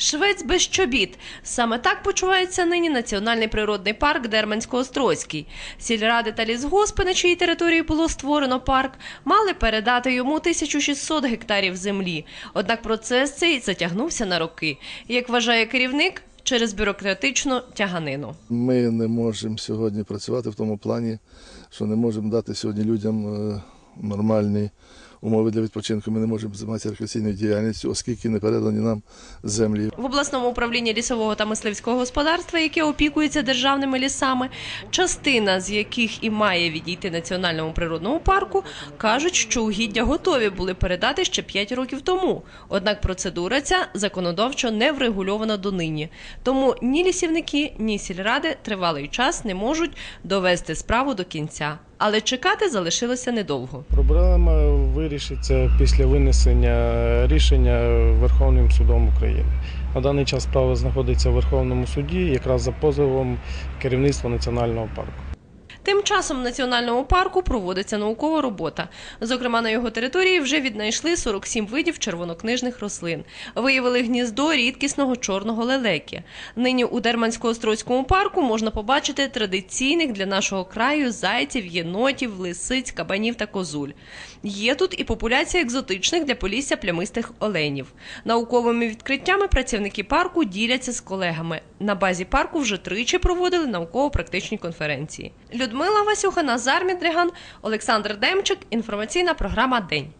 Швець без чобіт. Саме так почувається нині Національний природний парк Дермансько-Острозький. Сільради та лісгоспи, на чиїй території було створено парк, мали передати йому 1600 гектарів землі. Однак процес цей затягнувся на роки. Як вважає керівник, через бюрократичну тяганину. Ми не можемо сьогодні працювати в тому плані, що не можемо дати сьогодні людям е, нормальні умови для відпочинку. Ми не можемо займатися рекреаційною діяльністю, оскільки не передані нам землі. В обласному управлінні лісового та мисливського господарства, яке опікується державними лісами, частина з яких і має відійти національному природному парку, кажуть, що угіддя готові були передати ще 5 років тому. Однак процедура ця законодавчо не врегульована донині. Тому ні лісівники, ні сільради тривалий час не можуть довести справу до кінця. Але чекати залишилося недовго. Проблема вирішиться після винесення рішення Верховним судом України. На даний час справа знаходиться в Верховному суді, якраз за позовом керівництва національного парку. Тим часом в національному парку проводиться наукова робота. Зокрема, на його території вже віднайшли 47 видів червонокнижних рослин. Виявили гніздо рідкісного чорного лелеки. Нині у Дермансько-Острозькому парку можна побачити традиційних для нашого краю зайців, єнотів, лисиць, кабанів та козуль. Є тут і популяція екзотичних для полісся плямистих оленів. Науковими відкриттями працівники парку діляться з колегами. На базі парку вже тричі проводили науково-практичні конференції. Людмила Васюха, Назар Мідриган, Олександр Демчик. Інформаційна програма День.